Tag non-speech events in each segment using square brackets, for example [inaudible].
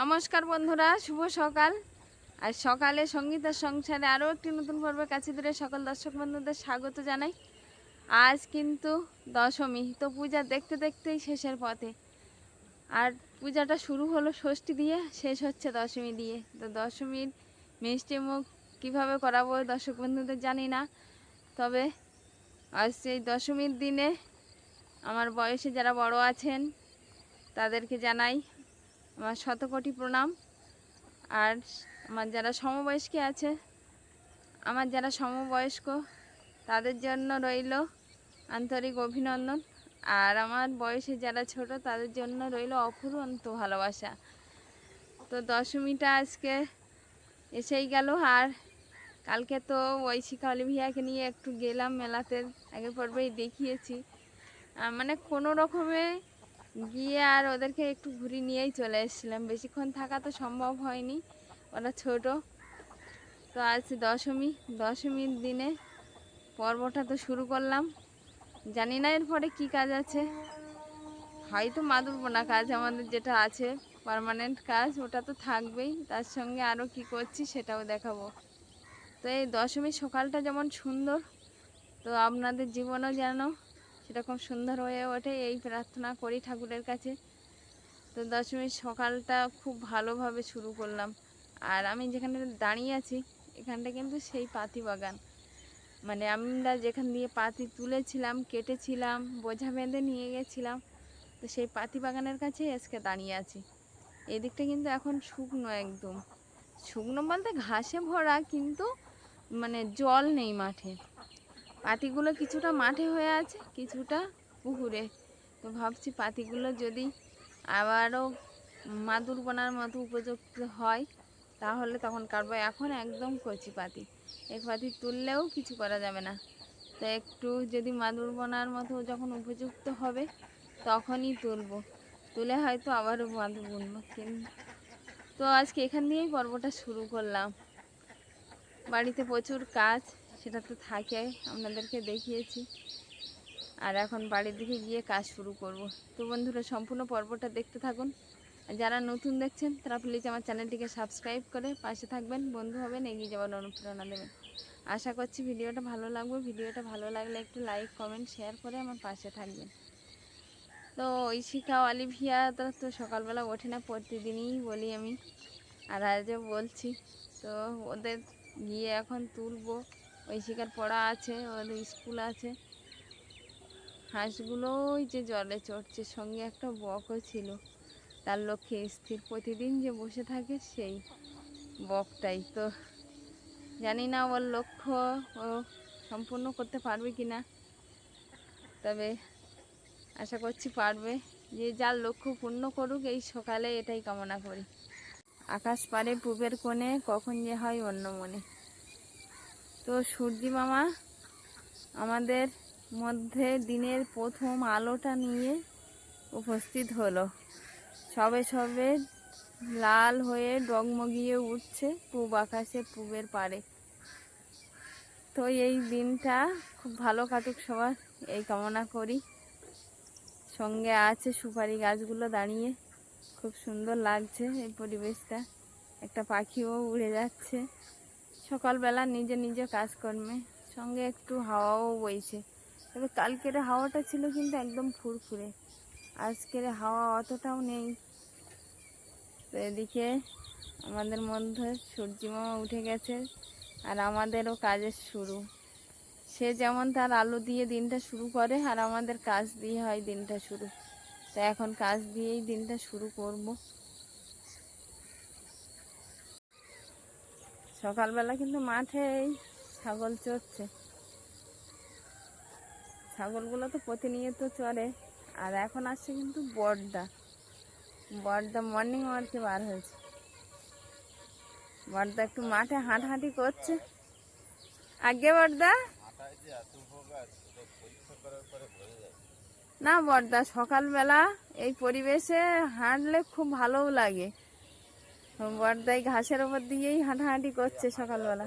নমস্কার বন্ধুরা, শুভ সকাল। আর সকালে সঙ্গীতের সংসারে আরও একটি নতুন পর্বের কাছে দূরে সকল দর্শক বন্ধুদের স্বাগত জানাই। আজ কিন্তু দশমী, তো পূজা দেখতে দেখতেই শেষের পথে। আর পূজাটা শুরু হলো ষষ্ঠী দিয়ে, শেষ হচ্ছে দশমী দিয়ে। তো দশমীর মিষ্টি মুখ কীভাবে করাবো দর্শক বন্ধুদের জানি না, তবে আজ সেই দশমীর দিনে আমার বয়সে যারা বড় আছেন, তাদেরকে জানাই আমার শতকোটি প্রণাম। আর আমার যারা সমবয়স্কী আছে, আমার যারা সমবয়স্ক, তাদের জন্য রইল আন্তরিক অভিনন্দন। আর আমার বয়সে যারা ছোট, তাদের জন্য রইল অফুরন্ত ভালোবাসা। তো দশমীটা আজকে এসেই গেল। আর কালকে তো ঐশিকা অলিভিয়াকে নিয়ে একটু গেলাম মেলাতে। আগের পর্বেই দেখিয়েছি। মানে কোনো রকমে গিয়ে আর ওদেরকে একটু ঘুরি নিয়েই চলে এসেছিলাম। বেশিক্ষণ থাকা তো সম্ভব হয়নি, ওরা ছোট। তো আজ দশমী, দশমীর দিনে পর্বটা তো শুরু করলাম। জানি না এরপরে কি কাজ আছে। হয়তো মাদুর বোনা কাজ আমাদের যেটা আছে পার্মানেন্ট কাজ, ওটা তো থাকবেই। তার সঙ্গে আরও কি করছি সেটাও দেখাবো। তো এই দশমীর সকালটা যেমন সুন্দর, তো আপনাদের জীবনও যেন সেরকম সুন্দর হয়ে ওঠে, এই প্রার্থনা করি ঠাকুরের কাছে। তো দশমীর সকালটা খুব ভালোভাবে শুরু করলাম। আর আমি যেখানে দাঁড়িয়ে আছি, এখানটা কিন্তু সেই পাতি বাগান। মানে আমরা যেখান দিয়ে পাতি তুলেছিলাম, কেটেছিলাম, বোঝা বেঁধে নিয়ে গেছিলাম, তো সেই পাতি বাগানের কাছেই আজকে দাঁড়িয়ে আছি। এদিকটা কিন্তু এখন শুকনো একদম। শুকনো বলতে ঘাসে ভরা, কিন্তু মানে জল নেই মাঠে। পাতিগুলো কিছুটা মাঠে হয়ে আছে, কিছুটা পুকুরে। তো ভাবছি পাতিগুলো যদি আবারও মাদুর বোনার মতো উপযুক্ত হয়, তাহলে তখন কাটবো। এখন একদম কচি পাতি। এই পাতি তুললেও কিছু করা যাবে না। তো একটু যদি মাদুর বোনার মতো যখন উপযুক্ত হবে, তখনই তুলবো। তুলে হয়তো আবারও মাদুর বুনবো কিন্তু তো আজকে এখান দিয়েই পর্বটা শুরু করলাম। বাড়িতে প্রচুর কাজ। সেটা তো থাকে আপনাদেরকে দেখিয়েছি। আর এখন বাড়ির দিকে গিয়ে কাজ শুরু করব। তো বন্ধুরা, সম্পূর্ণ পর্বটা দেখতে থাকুন। যারা নতুন দেখছেন, তারা প্লিজ আমার চ্যানেলটিকে সাবস্ক্রাইব করে পাশে থাকবেন, বন্ধু হবেন, এগিয়ে যাওয়ার অনুপ্রেরণা দেবেন। আশা করছি ভিডিওটা ভালো লাগবে। ভিডিওটা ভালো লাগলে একটু লাইক কমেন্ট শেয়ার করে আমার পাশে থাকবেন। তো ঐশিকা অলিভিয়া, তো তো সকালবেলা ওঠে না, প্রতিদিনই বলি আমি। আর আজও বলছি, তো ওদের গিয়ে এখন তুলবো। ঐশিকার পড়া আছে, ওদের স্কুল আছে। হাঁসগুলো ওই যে জলে চড়ছে, সঙ্গে একটা বকও ছিল। তার লক্ষ্যে স্থির প্রতিদিন যে বসে থাকে সেই বকটাই তো। জানি না ওর লক্ষ্য ও সম্পূর্ণ করতে পারবে কি না। তবে আশা করছি পারবে। যে যার লক্ষ্য পূর্ণ করুক, এই সকালে এটাই কামনা করি। আকাশ পারে পূবের কোণে কখন যে হয় অন্য মনে। তো সূর্যি মামা, আমাদের মধ্যে দিনের প্রথম আলোটা নিয়ে উপস্থিত হলো। সবে সবে লাল হয়ে ডগমগিয়ে উঠছে পূব আকাশে, পূবের পারে তো এই দিনটা খুব ভালো কাটুক সবার, এই কামনা করি। সঙ্গে আছে সুপারি গাছগুলো দাঁড়িয়ে, খুব সুন্দর লাগছে এই পরিবেশটা। একটা পাখিও উড়ে যাচ্ছে। সকালবেলা নিজে নিজে কাজকর্মে, সঙ্গে একটু হাওয়াও বইছে। তবে কালকের হাওয়াটা ছিল কিন্তু একদম ফুরফুরে। আজকের হাওয়া অতটাও নেই। তো এদিকে আমাদের মধ্যে সূর্যি মামা উঠে গেছে আর আমাদেরও কাজের শুরু। সে যেমন তার আলো দিয়ে দিনটা শুরু করে আর আমাদের কাজ দিয়ে হয় দিনটা শুরু। তো এখন কাজ দিয়েই দিনটা শুরু করব। সকালবেলা কিন্তু মাঠে এই ছাগল চড়ছে। ছাগলগুলো তো প্রতিনিয়ত চড়ে, আর এখন আসছে কিন্তু বড়দা বড়দা মর্নিং ওয়ার্কে বার হয়েছে। বড়দা একটু মাঠে হাঁটাহাঁটি করছে। আগে বড়দা না বড়দা সকালবেলা এই পরিবেশে হাঁটলে খুব ভালোও লাগে। বড়দাই ঘাসের ওপর দিয়েই হাঁটাহাঁটি করছে সকালবেলা।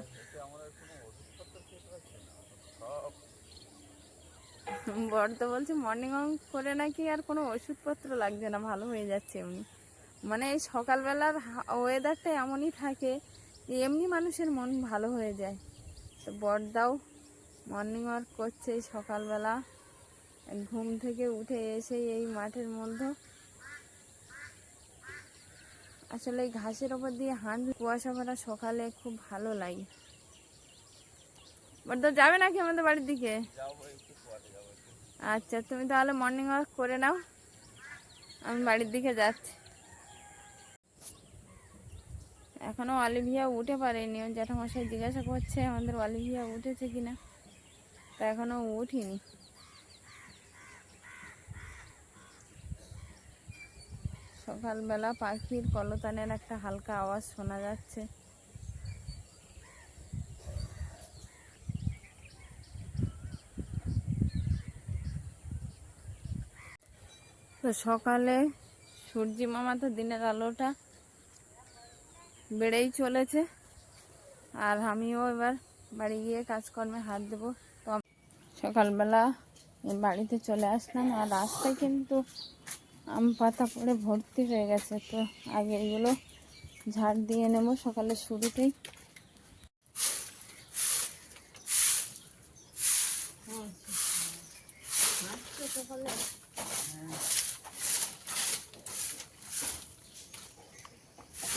বড়দা বলছে মর্নিং ওয়াক করে নাকি আর কোনো ওষুধপত্র লাগছে না, ভালো হয়ে যাচ্ছে এমনি। মানে এই সকালবেলার ওয়েদারটা এমনই থাকে যে এমনি মানুষের মন ভালো হয়ে যায়। তো বড়দাও মর্নিং ওয়াক করছে সকালবেলা। ঘুম থেকে উঠে এসে এই মাঠের মধ্যে আসলে এই ঘাসের ওপর দিয়ে হাঁটবে কুয়াশা ভরা সকালে খুব ভালো লাগে। বড়দা যাবে নাকি আমাদের বাড়ির দিকে? আচ্ছা তুমি তাহলে মর্নিং ওয়াক করে নাও। আমি বাড়ির দিকে যাচ্ছি। এখনও অলিভিয়া উঠে পারেনি। জ্যাঠামশাই জিজ্ঞাসা করছে, আমাদের অলিভিয়া উঠেছে কিনা? তা এখনও উঠিনি। সকালবেলা পাখির কলতানের একটা হালকা আওয়াজ শোনা যাচ্ছে। তো সকালে সূর্যি মামা তো দিনের আলোটা বেড়েই চলেছে, আর আমিও এবার বাড়ি গিয়ে কাজকর্মে হাত দেবো। তো সকালবেলা বাড়িতে চলে আসলাম, আর রাস্তায় কিন্তু আম পাতা পড়ে ভর্তি হয়ে গেছে, তো আগে এগুলো ঝাড় দিয়ে নেব সকালে শুরুতেই।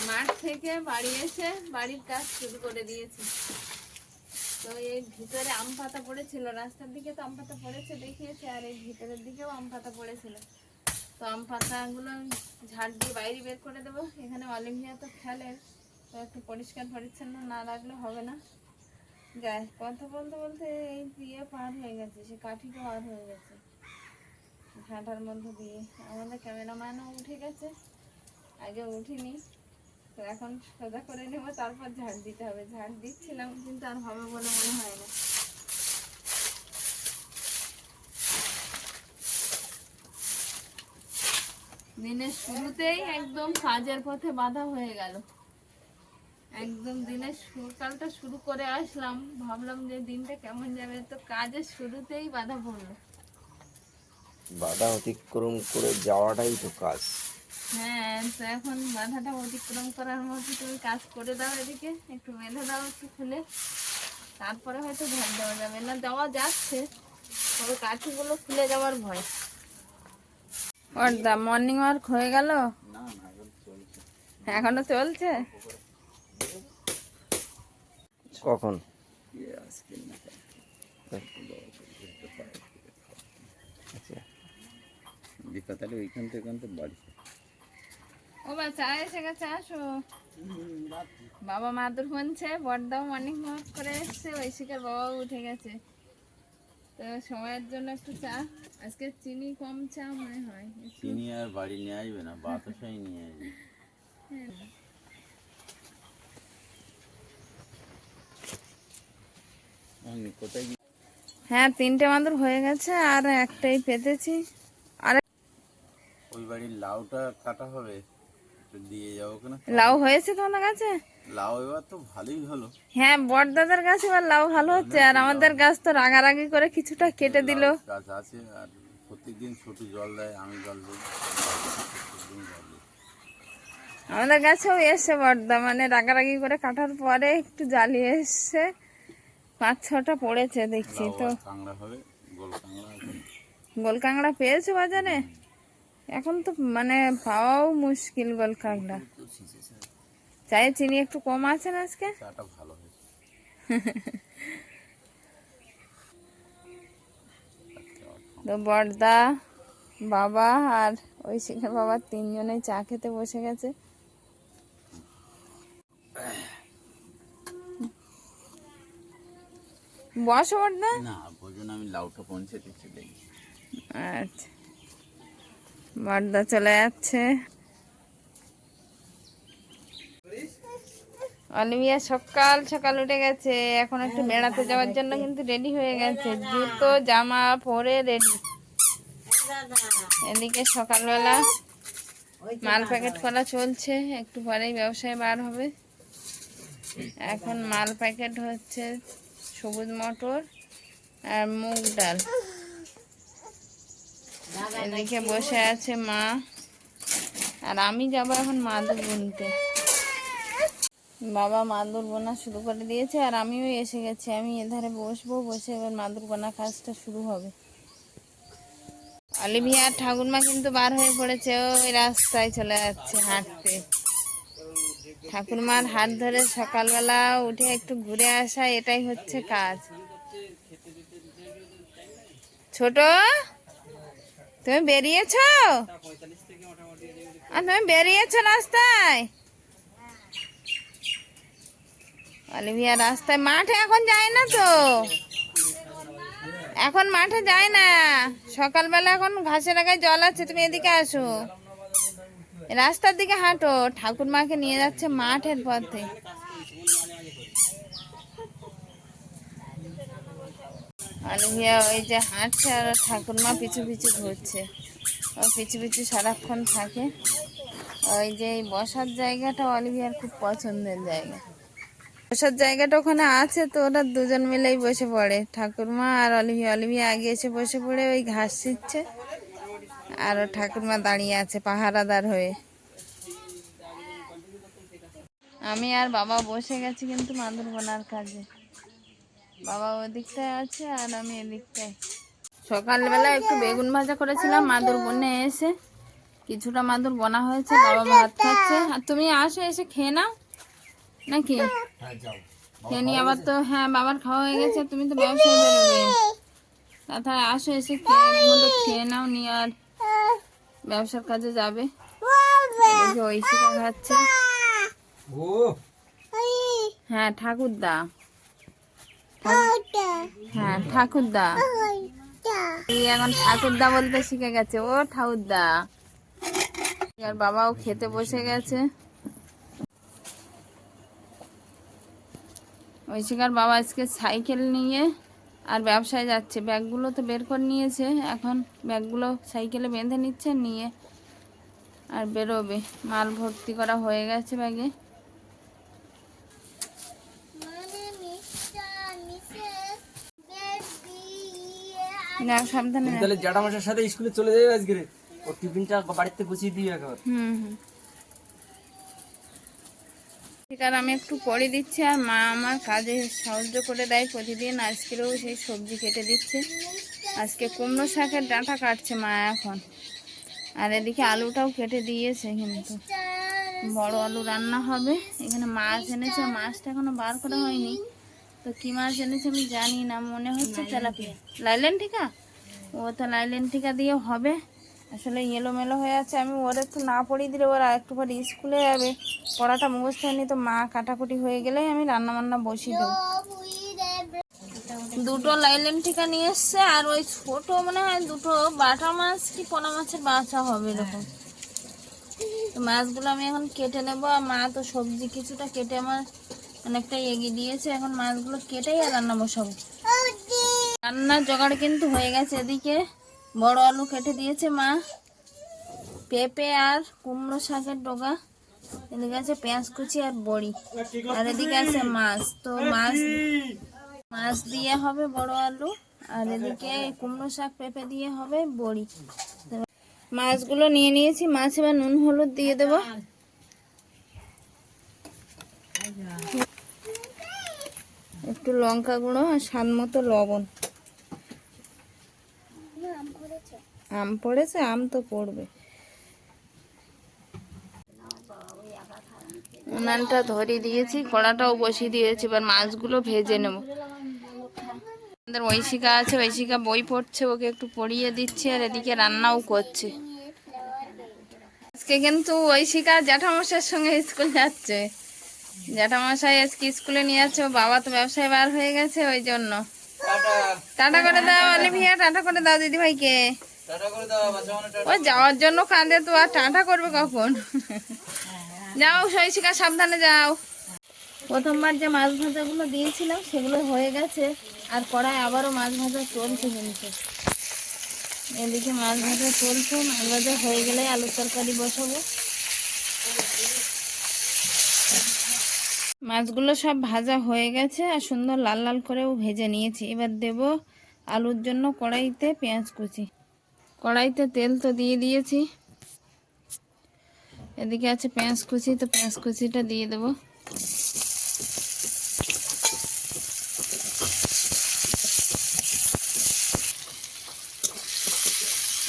মাঠ থেকে বাড়ি এসে বাড়ির কাজ শুরু করে দিয়েছি। তো এই ভিতরে আম পাতা পড়েছিল, রাস্তার দিকে তো আম পাতা পড়েছে দেখিয়েছে, আর এই ভিতরের দিকেও আম পাতা পড়েছিল। তো পাতাগুলো ঝাড় দিয়ে বাইরে বের করে দেবো। এখানে অলিভিয়া তো খেলে, তো একটু পরিষ্কার পরিচ্ছন্ন না রাখলে হবে না। যাই কথা বলতে বলতে এই দিয়ে পার হয়ে গেছে, সে কাঠিটা পার হয়ে গেছে। ঘাটার মধ্যে দিয়ে। আমাদের ক্যামেরাম্যানও উঠে গেছে, আগে উঠিনি। তো এখন সোজা করে নেব, তারপর ঝাড় দিতে হবে। ঝাড় দিচ্ছিলাম, কিন্তু আর হবে বলে মনে হয় না। দিনের শুরুতেই একদম কাজের পথে বাধা হয়ে গেল। একদম দিনের সকালটা শুরু করে আসলাম ভাবলাম যে দিনটা কেমন যাবে তো কাজের শুরুতেই বাধা পড়ল। বাধা অতিক্রম করে যাওয়াটাই তো কাজ। হ্যাঁ তো এখন বাধাটা অতিক্রম করার মতো তুমি কাজ করে দাও এদিকে একটু বেঁধে দাও একটু খুলে। তারপরে হয়তো ঝাড় দেওয়া যাবে না দেওয়া যাচ্ছে তবে কাঠিগুলো খুলে যাওয়ার ভয়। ওর দা মর্নিং ওয়ার্ক হয়ে গেল? এখনও চলছে? কখন? বিকাতালে ওইখান থেকে ওইখান থেকে বাড়ি ও বা চা এসে গেছে আসো। বাবা মাদুর শুনছে বড়দাও মর্নিং ওয়াক করে এসছে ঐশিকার বাবাও উঠে গেছে। তো সময়ের জন্য একটু চা। আজকে চিনি কম চা মনে হয় চিনি আর বাড়ি নিয়ে আসবে না বাতাসাই নিয়ে আসবে। হ্যাঁ। হ্যাঁ তিনটে মাদুর হয়ে গেছে আর একটাই পেতেছি। আর ওই বাড়ির লাউটা কাটা হবে? দিয়ে যাব কেন? লাউ হয়েছে তোমাদের কাছে? লাউ এবার তো ভালোই হলো। হ্যাঁ বড়দাদার গাছে এবার লাউ ভালো হচ্ছে। আর আমাদের গাছ তো রাগারাগি করে কিছুটা কেটে দিল। গাছ আছে আর প্রত্যেকদিন ছোট জল দেয় আমি জল দিই। আমাদের গাছেও এসছে বড়দা মানে রাগারাগি করে কাটার পরে একটু জ্বালিয়ে এসছে। পাঁচ ছটা পড়েছে দেখছি তো। গোল কাঁংড়া পেয়েছ বাজারে? এখন তো মানে পাওয়াও মুশকিল গোল কাঁকড়া চায়ে চিনি একটু কম আছে না আজকে ভালো [laughs] তো বড়দা বাবা আর ওই শিখের বাবা তিনজনে চা খেতে বসে গেছে। বসো বড়দা না বোঝুন আমি লাউটা পৌঁছে দিচ্ছি আচ্ছা। বড়দা চলে যাচ্ছে। অলিভিয়া সকাল সকাল উঠে গেছে। এখন একটু বেড়াতে যাওয়ার জন্য কিন্তু রেডি হয়ে গেছে। জুতো, জামা পরে রেডি এদিকে সকালবেলা মাল প্যাকেট করা চলছে। একটু পরেই ব্যবসায় বার হবে। এখন মাল প্যাকেট হচ্ছে সবুজ মটর আর মুগ ডাল। এদিকে বসে আছে মা আর আমি যাব এখন মাদুর বুনতে। বাবা মাদুর বোনা শুরু করে দিয়েছে আর আমিও এসে গেছি। আমি এধারে বসবো বসে এবার মাদুর বোনা কাজটা শুরু হবে। অলিভিয়া ঠাকুরমা কিন্তু বার হয়ে পড়েছে। ওই রাস্তায় চলে যাচ্ছে হাঁটতে। ঠাকুরমার হাত ধরে সকালবেলা উঠে একটু ঘুরে আসা এটাই হচ্ছে কাজ। ছোট! তুমি বেরিয়েছো? আর তুমি বেরিয়েছো রাস্তায়? অলিভিয়া, রাস্তায় মাঠে এখন যায় না তো? এখন মাঠে যায় না। সকালবেলা এখন ঘাসের আগায় জল আছে, তুমি এদিকে আসো। রাস্তার দিকে হাঁটো ঠাকুর মাকে নিয়ে যাচ্ছে মাঠের পথে। অলিভিয়া ওই যে হাঁটছে আর ঠাকুর মা পিছু পিছু ঘুরছে। ও পিছু পিছু সারাক্ষণ থাকে। ওই যে এই বসার জায়গাটা অলিভিয়ার খুব পছন্দের জায়গা। বসার জায়গাটা ওখানে আছে তো ওরা দুজন মিলেই বসে পড়ে। ঠাকুরমা আর অলিভিয়া অলিভিয়া আগে এসে বসে পড়ে, ওই ঘাস ছিচ্ছে আর ও ঠাকুরমা দাঁড়িয়ে আছে পাহারাদার হয়ে। আমি আর বাবা বসে গেছি কিন্তু মাদুর বোনার কাজে। বাবা ওদিকটায় আছে আর আমি এদিকটায়। সকালবেলা একটু বেগুন ভাজা করেছিলাম মাদুর বনে এসে কিছুটা মাদুর বোনা হয়েছে বাবা ভাত খাচ্ছে। আর তুমি আসো এসে খেয়ে নাও। নাকি? খেয়ে নিয়ে আবার তো হ্যাঁ বাবার খাওয়া হয়ে গেছে তুমি তো ব্যবসায় বেরোবে তাছাড়া আসো এসে খেয়ে খেয়ে নাও নিয়ে আর ব্যবসার কাজে যাবে। ঐশিকা খাচ্ছে। হ্যাঁ ঠাকুরদা। হ্যাঁ ঠাকুরদা। এখন ঠাকুরদা বলতে শিখে গেছে। ও ঠাকুরদা। আর বাবাও খেতে বসে গেছে। ঐশিকার বাবা আজকে সাইকেল নিয়ে আর ব্যবসায় যাচ্ছে। ব্যাগগুলো তো বের করে নিয়েছে। এখন ব্যাগগুলো সাইকেলে বেঁধে নিচ্ছে নিয়ে আর বেরোবে। মাল ভর্তি করা হয়ে গেছে ব্যাগে। না সাবধানে। তাহলে জ্যাঠামশার সাথে স্কুলে চলে যাবে আজকে ও টিফিনটা বাড়িতে গুছিয়ে দিই একবার। হুম হুম। আর আমি একটু পরে দিচ্ছি আর মা আমার কাজে সাহায্য করে দেয় প্রতিদিন। আজকেও সেই সবজি কেটে দিচ্ছে। আজকে কুমড়ো শাকের ডাঁটা কাটছে মা এখন। আর এদিকে আলুটাও কেটে দিয়েছে কিন্তু। বড় আলু রান্না হবে। এখানে মাছ এনেছে মাছটা এখনও বার করা হয়নি। তো কি মাছ এনেছে আমি জানি না মনে হচ্ছে তেলাপিয়া। লাইলেন টিকা ও তো লাইলেন টিকা দিয়ে হবে। আসলে এলোমেলো হয়ে আছে আমি ওর একটু না পড়িয়ে দিলে ওরা একটু পরে স্কুলে যাবে। পড়াটা মুখস্থ হয়নি তো মা কাটাকুটি হয়ে গেলেই আমি রান্না বান্না বসিয়ে দেবো। দুটো লাইলেন টিকা নিয়ে এসছে আর ওই ছোট মনে হয় দুটো বাটা মাছ কি পোনা মাছের বাচ্চা হবে এরকম। তো মাছগুলো আমি এখন কেটে নেব আর মা তো সবজি কিছুটা কেটে আমার অনেকটা এগিয়ে দিয়েছে এখন মাছগুলো কেটেই আর রান্না বসাবো। রান্নার জোগাড় কিন্তু হয়ে গেছে এদিকে। বড় আলু কেটে দিয়েছে মা। পেঁপে আর কুমড়ো শাকের ডগা। এদিকে আছে পেঁয়াজ কুচি আর বড়ি। আর এদিকে আছে মাছ। তো মাছ মাছ দিয়ে হবে বড় আলু। আর এদিকে কুমড়ো শাক পেঁপে দিয়ে হবে বড়ি। মাছগুলো নিয়ে নিয়েছি। মাছ এবার নুন হলুদ দিয়ে দেবো। একটু লঙ্কা গুঁড়ো আর স্বাদ মতো লবণ। আম পড়েছে। আম তো পড়বে। উনানটা ধরিয়ে দিয়েছি কড়াটাও বসিয়ে দিয়েছি এবার মাছগুলো ভেজে নেব। আমাদের ঐশিকা আছে ঐশিকা বই পড়ছে ওকে একটু পড়িয়ে দিচ্ছি আর এদিকে রান্নাও করছে। আজকে কিন্তু ঐশিকা জ্যাঠামশাইয়ের সঙ্গে স্কুল যাচ্ছে। জ্যাঠামশাই আজকে স্কুলে নিয়ে যাচ্ছে বাবা তো ব্যবসায় বার হয়ে গেছে ওই জন্য। টাটা। করে দাও অলিভিয়া টাটা করে দাও দিদি ভাইকে ও যাওয়ার জন্য কাঁদে তো আর টাটা করবে কখন? যাও শৈশিকা সাবধানে যাও। প্রথমবার যে মাছ ভাজাগুলো দিয়েছিলাম সেগুলো হয়ে গেছে। আর কড়াই আবারও মাছ ভাজা চলছে কিন্তু। এদিকে মাছ ভাজা চলছে মাছ ভাজা হয়ে গেলে আলুর তরকারি বসাবো। মাছগুলো সব ভাজা হয়ে গেছে আর সুন্দর লাল লাল করেও ভেজে নিয়েছি। এবার দেব আলুর জন্য কড়াইতে পেঁয়াজ কুচি। কড়াইতে তেল তো দিয়ে দিয়েছি। এদিকে আছে পেঁয়াজ কুচি, তো পেঁয়াজ কুচিটা দিয়ে দেবো।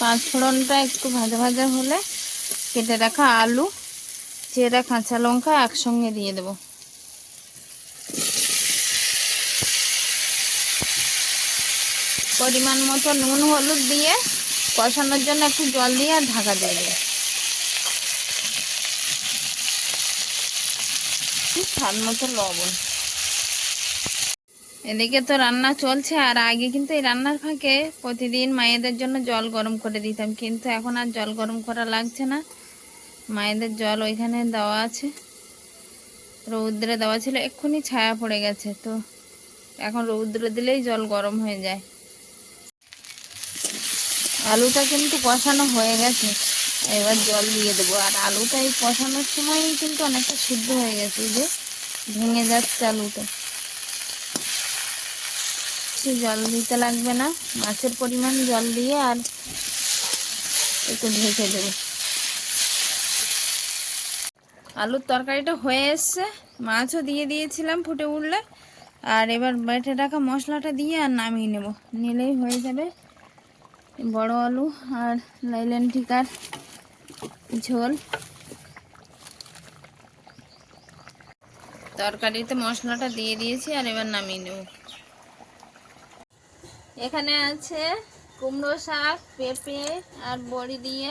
পাঁচ ফোড়নটা একটু ভাজা ভাজা হলে কেটে রাখা আলু, চেরা, কাঁচা লঙ্কা একসঙ্গে দিয়ে দেবো। পরিমাণ মতো নুন, হলুদ দিয়ে কষানোর জন্য একটু জল দিয়ে আর ঢাকা দিয়ে দেবো স্বাদ মতো লবণ। এদিকে তো রান্না চলছে, আর আগে কিন্তু এই রান্নার ফাঁকে প্রতিদিন মায়েদের জন্য জল গরম করে দিতাম, কিন্তু এখন আর জল গরম করা লাগছে না। মায়েদের জল ওইখানে দেওয়া আছে। রৌদ্রে দেওয়া ছিল, এক্ষুনি ছায়া পড়ে গেছে, তো এখন রৌদ্র দিলেই জল গরম হয়ে যায়। আলুটা কিন্তু কষানো হয়ে গেছে। এবার জল দিয়ে দেবো। আর আলুটা এই কষানোর সময়ই কিন্তু অনেকটা সিদ্ধ হয়ে গেছে যে ভেঙে যাচ্ছে আলুটা। বেশি জল দিতে লাগবে না। মাছের পরিমাণ জল দিয়ে আর একটু ঢেকে দেবো। আলুর তরকারিটা হয়ে এসছে। মাছও দিয়ে দিয়েছিলাম ফুটে উঠলে। আর এবার বেটে রাখা মশলাটা দিয়ে আর নামিয়ে নেব। নিলেই হয়ে যাবে। বড় আলু আর লাইলেন ঠিকার ঝোল। তরকারিতে মশলাটা দিয়ে দিয়েছি আর এবার নামিয়ে নেব। এখানে আছে কুমড়ো শাক, পেঁপে আর বড়ি দিয়ে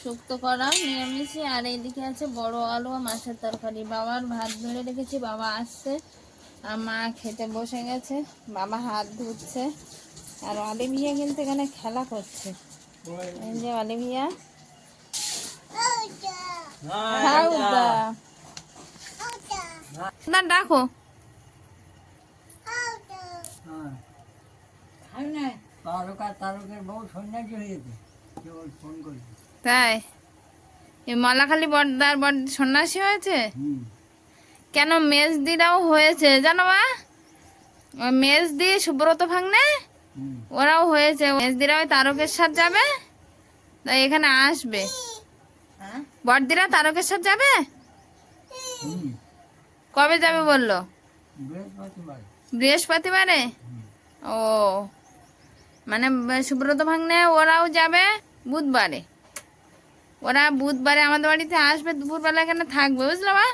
শুক্তো করা নিরামিষে। আর এইদিকে আছে বড় আলু আর মাছের তরকারি। বাবার ভাত ধরে রেখেছি, বাবা আসছে। আর মা খেতে বসে গেছে, বাবা হাত ধুচ্ছে। আর অলিভিয়া কিন্তু এখানে খেলা করছে। এই যে অলিভিয়া না ডাকো। তাই? এই মলাখালি বর্দার বর সন্ন্যাসী হয়েছে? কেন মেজদিরাও হয়েছে? জানো মা? মেজদি সুব্রত ভাঙনে? ওরাও হয়েছে। মেজদিরা ওই তারকেশ্বর যাবে? তাই এখানে আসবে। বড়দিরা তারকেশ্বর যাবে? কবে যাবে বলল? বৃহস্পতিবারে? ও। মানে সুব্রত ভাঙনে ওরাও যাবে বুধবারে। ওরা বুধবারে আমাদের বাড়িতে আসবে, দুপুরবেলা এখানে থাকবে, বুঝলো আর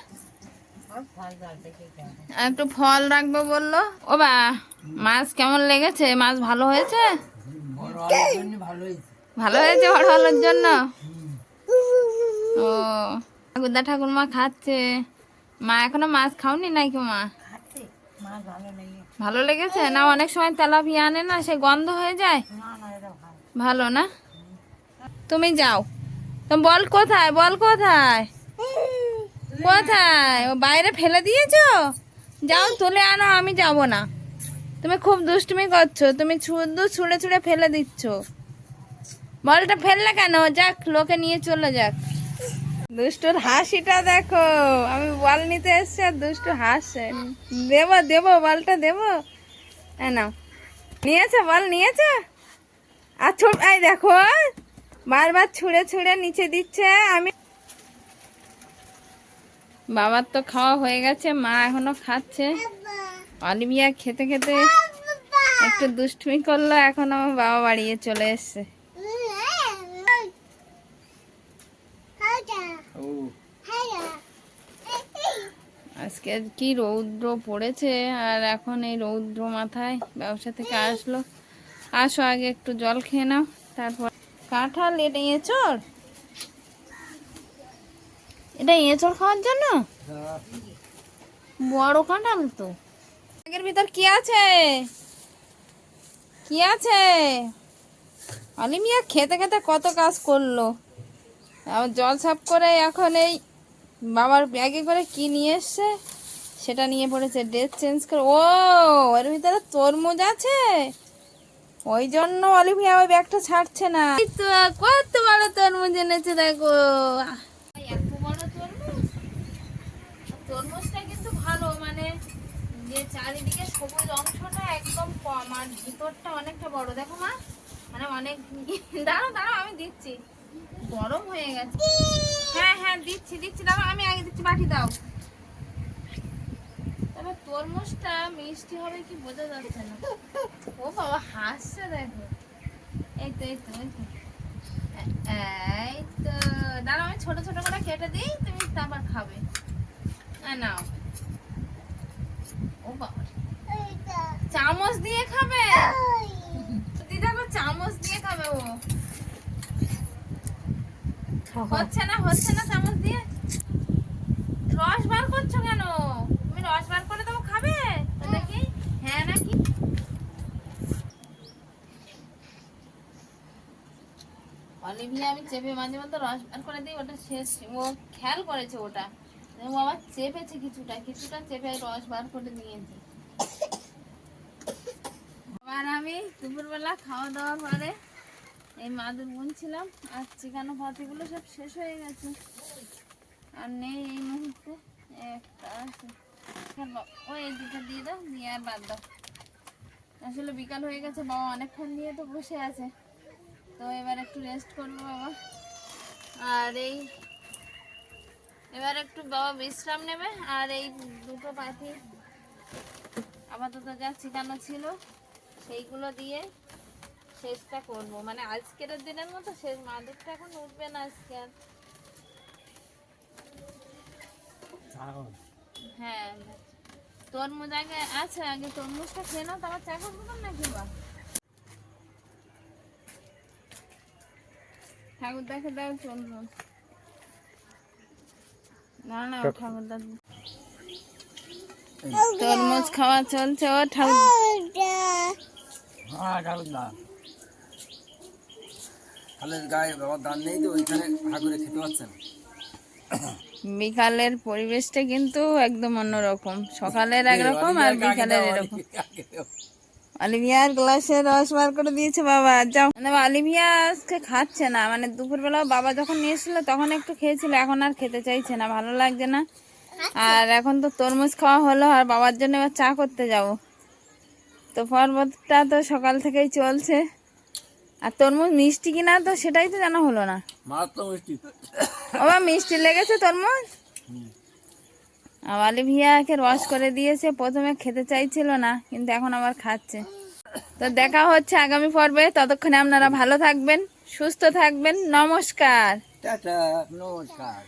একটু ফল রাখব বলল। ও বা, মাছ কেমন লেগেছে? মাছ ভালো হয়েছে? ভালো হয়েছে বড় ভালোর জন্য? ও, ঠাকুরদা ঠাকুরমা খাচ্ছে। মা এখনও মাছ খাওনি নাকি মা? ভালো লেগেছে? না, অনেক সময় তেলাপিয়া আনে না, সে গন্ধ হয়ে যায়? ভালো না? তুমি যাও। তো বল কোথায়? বল কোথায়? কোথায়? ও বাইরে ফেলে দিয়েছ? যাও তুলে আনো, আমি যাব না। তুমি খুব দুষ্টুমি করছ, তুমি শুধু ছুঁড়ে ছুঁড়ে ফেলে দিচ্ছ। বলটা ফেললে কেন? যাক, লোকে নিয়ে চলে যাক। দুষ্টুর হাসিটা দেখো, আমি বল নিতে এসছি আর দুষ্টু হাসছে দেবো দেবো, বলটা দেবো। নাও। নিয়েছো, বল নিয়েছে? আর ছোট দেখো, বারবার ছুঁড়ে ছুঁড়ে নিচে দিচ্ছে, আমি বাবার তো খাওয়া হয়ে গেছে, মা এখনও খাচ্ছে। অলিভিয়া খেতে খেতে একটু দুষ্টুমি করল, এখন আমার বাবা বাড়িয়ে চলে এসছে। আজকে কি রৌদ্র পড়েছে, আর এখন এই রৌদ্র মাথায় ব্যবসা থেকে আসলো। আসো আগে একটু জল খেয়ে নাও, তারপর কাঁঠাল এটা এঁচড় এটা এঁচড় খাওয়ার জন্য? বড় কাঁঠাল তো। ব্যাগের ভিতর কি আছে? কি আছে? অলিমিয়া খেতে খেতে কত কাজ করল। আবার জল সাফ করে এখন এই বাবার ব্যাগে করে কি নিয়ে এসছে? সেটা নিয়ে পড়েছে ড্রেস চেঞ্জ করে। ও ওর ভিতরে তরমুজ আছে? ওই জন্য অলিভিয়া ওই ব্যাগটা ছাড়ছে না। কত বড় তরমুজ এনেছে দেখো এত বড় তরমুজ তরমুজটা কিন্তু ভালো মানে যে চারিদিকে সবুজ অংশটা একদম কম আর ভিতরটা অনেকটা বড়। দেখো মা মানে অনেক [laughs] দাঁড়াও দাঁড়াও, আমি দিচ্ছি। গরম হয়ে গেছে। হ্যাঁ হ্যাঁ দিচ্ছি দিচ্ছি। দাও আমি আগে দিচ্ছি বাটি দাও। তবে তরমুজটা মিষ্টি হবে কি বোঝা যাচ্ছে না। ও বাবা, হাসছে দেখো। এই তো এই তো এই তো। এই তো। দাঁড়াও, আমি ছোট ছোট করে কেটে দিই, তুমি তারপর খাবে। হ্যাঁ নাও। ও বাবা। চামচ দিয়ে খাবে? দিদা গো চামচ দিয়ে খাবে ও। হচ্ছে না হচ্ছে না চামচ দিয়ে? রস বার করছ কেন? তুমি রস বার করে দেবো খাবে? তো দেখি। হ্যাঁ নাকি? অলিভিয়া আমি চেপে মাঝে মধ্যে রস বার করে দিই ওটা শেষ ও খেয়াল করেছে ওটা। ও আবার চেপেছে কিছুটা কিছুটা চেপে রস বার করে দিয়েছে আবার আমি দুপুরবেলা খাওয়া দাওয়ার পরে এই মাদুর বুনছিলাম আর চিকানো পাতিগুলো সব শেষ হয়ে গেছে। আর নেই এই মুহূর্তে, একটা আছে। ওই এই দিয়ে দাও, দিয়ে আর বাদ দাও। আসলে বিকাল হয়ে গেছে, বাবা অনেকক্ষণ নিয়ে তো বসে আছে। তো এবার একটু রেস্ট করব বাবা। আর এই এবার একটু বাবা বিশ্রাম নেবে আর এই দুটো পাখি আপাতত যা চিকানো ছিল সেইগুলো দিয়ে শেষটা করব। মানে আজকের দিনের মতো শেষ মাদুরটা এখন উঠবে না আজকে আর। হ্যাঁ। তরমুজ আগে আছে আগে তরমুজটা খেয়ে নাও তারপর চা করব না কিবা ঠাকুর দেখে দাও তরমুজ। না না ঠাকুর তরমুজ খাওয়া চলছে ও ঠাকুর। হ্যাঁ ঠাকুরদা বিকালের পরিবেশটা কিন্তু একদম অন্যরকম। সকালের একরকম আর বিকালের এরকম। অলিভিয়ার গ্লাসে রস বার করে দিয়েছে বাবা যাও। মানে অলিভিয়া আজকে খাচ্ছে না মানে দুপুরবেলা বাবা যখন নিয়েছিল তখন একটু খেয়েছিল এখন আর খেতে চাইছে না ভালো লাগছে না। আর এখন তো তরমুজ খাওয়া হলো আর বাবার জন্য এবার চা করতে যাব। তো পর্বতটা তো সকাল থেকেই চলছে। আর তরমুজ মিষ্টি কিনা তো সেটাই তো জানা হলো না। মিষ্টি। লেগেছে তরমুজ? আওয়ালি ভিয়াকে রস করে দিয়েছে প্রথমে খেতে চাইছিল না কিন্তু এখন আবার খাচ্ছে। তো দেখা হচ্ছে আগামী পর্বে ততক্ষণে আপনারা ভালো থাকবেন সুস্থ থাকবেন নমস্কার। টাটা নমস্কার।